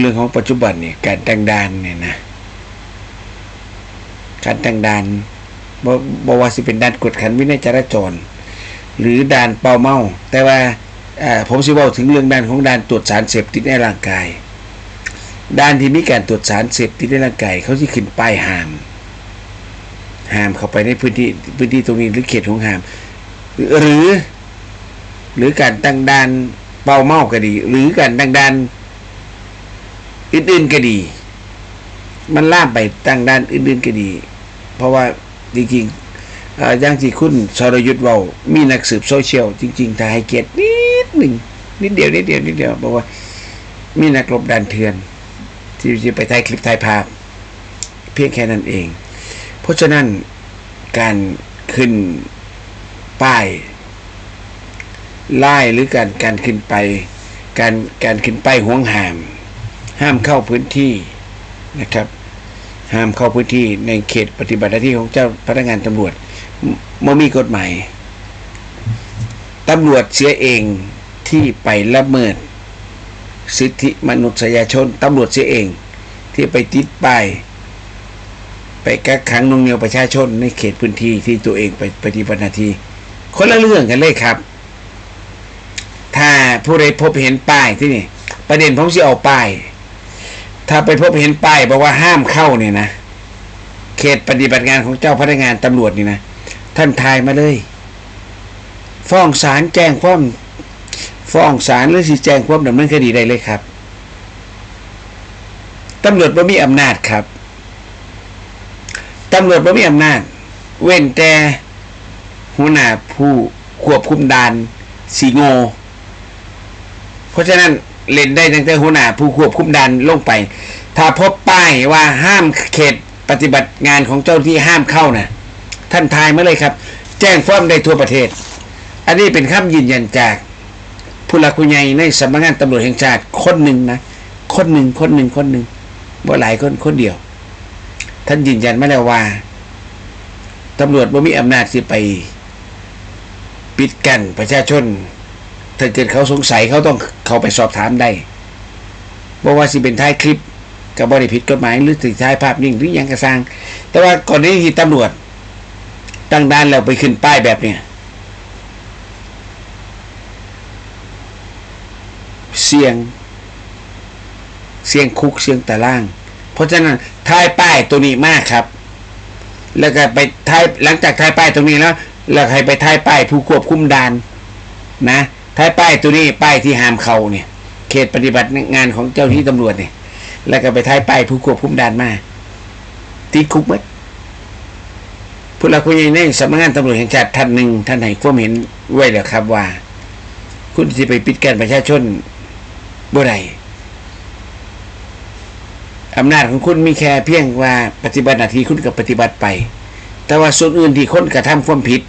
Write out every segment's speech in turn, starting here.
เรื่องของปัจจุบันเนี่ยการตั้งดานเนี่ยนะการตั้งดานบบว่าสิเป็นด่านกดขันวินัยจราจร หรือด่านเป่าเมา แต่ว่าผมสิเว้าถึงเรื่องด่านของด่านตรวจสารเสพติดในร่างกายด่านที่มีการตรวจสารเสพติดในร่างกายเขาสิขึ้นป้ายห้าม ห้ามเข้าไปในพื้นที่พื้นที่ตรงนี้หรือเขตของห้าม หรือ หรือการตั้งด่านเป่าเมาก็ดี หรือการตั้งด่าน อื่นๆก็ดี มันล่ามไปตั้งด่านอื่นๆก็ดี เพราะว่าจริงๆอย่างที่คุณสรยุทธ์เว้ามีนักสืบโซเชียลจริงๆถ้าให้เกียรตินิดหนึ่งนิดเดียวนิดเดียวนิดเดียวบอกว่า มีนักรบดันเถือน ที่จะไปถ่ายคลิปถ่ายภาพ เพียงแค่นั้นเอง เพราะฉะนั้นการขึ้นป้ายไล่หรือการการขึ้นไป การการขึ้นไปห่วงหาม ห้ามเข้าพื้นที่นะครับ ห้ามเข้าพื้นที่ในเขตปฏิบัติหน้าที่ของเจ้าพนักงานตำรวจเมื่อมีกฎหมายตำรวจเสียเองที่ไปละเมิด สิทธิมนุษยชนตำรวจเสียเอง ที่ไปติดป้ายไปกักขังนงเหนียวประชาชนในเขตพื้นที่ที่ตัวเองไปปฏิบัติหน้าที่คนละเรื่องกันเลยครับ ถ้าผู้ใดพบเห็นป้ายที่นี่ ประเด็นผมสิเอาป้าย ถ้าไปพบเห็นป้ายบอกว่าห้ามเข้าเนี่ยนะเขตปฏิบัติงานของเจ้าพนักงานตำรวจนี่นะท่านทายมาเลยฟ้องศาลแจ้งความฟ้องศาลหรือสิแจ้งความดำเนินคดีได้เลยครับตำรวจไม่มีอำนาจครับตำรวจไม่มีอำนาจ เว้นแต่หัวหน้าผู้ควบคุมด่านสีโง เพราะฉะนั้น เล่นได้ตั้งแต่หัวหน้าผู้ควบคุมด่านลงไป ถ้าพบป้ายว่าห้ามเขตปฏิบัติงานของเจ้าที่ห้ามเข้านะท่านทายมาเลยครับ แจ้งฟ้องได้ทั่วประเทศ อันนี้เป็นคำยืนยันจากผู้หลักผู้ใหญ่ในสำนักงานตำรวจแห่งชาติคนหนึ่งนะคนหนึ่งคนหนึ่งคนหนึ่งว่าหลายคนคนเดียว ท่านยืนยันมาแล้วว่าตำรวจบ่มีอำนาจสิไป ปิดกั้นประชาชน ถ้าเกิดเขาสงสัยเขาต้องเขาไปสอบถามได้บอกว่าสิเป็นท้ายคลิปกับบริผิดกฎหมายหรือถึงท้ายภาพนิ่งหรือยังกระซังแต่ว่าก่อนนี้ที่ตำรวจ ตั้งด่านแล้วไปขึ้นป้ายแบบเนี้ยเสี่ยง เสี่ยงคุกเสี่ยงตาราง เพราะฉะนั้นท้ายป้ายตัวนี้มากครับ แล้วก็ไปท้ายหลังจากท้ายป้ายตรงนี้แล้ว แล้วให้ไปท้ายป้ายผู้ควบคุมด่านนะ ท้ายป้ายตัวนี้ป้ายที่ห้ามเขาเนี่ย เขตปฏิบัติงานของเจ้าหน้าที่ตำรวจเนี่ย แล้วก็ไปท้ายป้ายผู้ควบคุมด่านมาติดคุกหมัดผู้หลักผู้ใหญ่ในสำนักงานตำรวจแห่งชาติท่านหนึ่งท่านให้ความเห็นไว้แล้วครับว่า คุณที่ไปปิดกั้นประชาชนบ่ได้อำนาจของคุณมีแค่เพียงว่าปฏิบัติหน้าที่คุณกับปฏิบัติไป แต่ว่าส่วนอื่นที่คนกระทำความผิด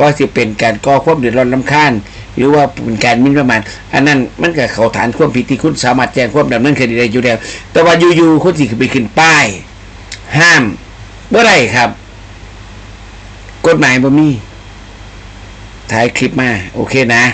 ว่าจะเป็นการก่อความเดือดร้อนลำคาญ หรือว่าเป็นการมินประมาณ อันนั้นมันก็เขาฐานความผิดที่คุณสามารถแจ้งความดำเนินคดีได้อยู่แล้วแต่ว่าอยู่ๆคุณสิไปขึ้นป้าย ห้ามเมื่อไรครับ กฎหมายบ่มีถ่ายคลิปมา โอเคนะ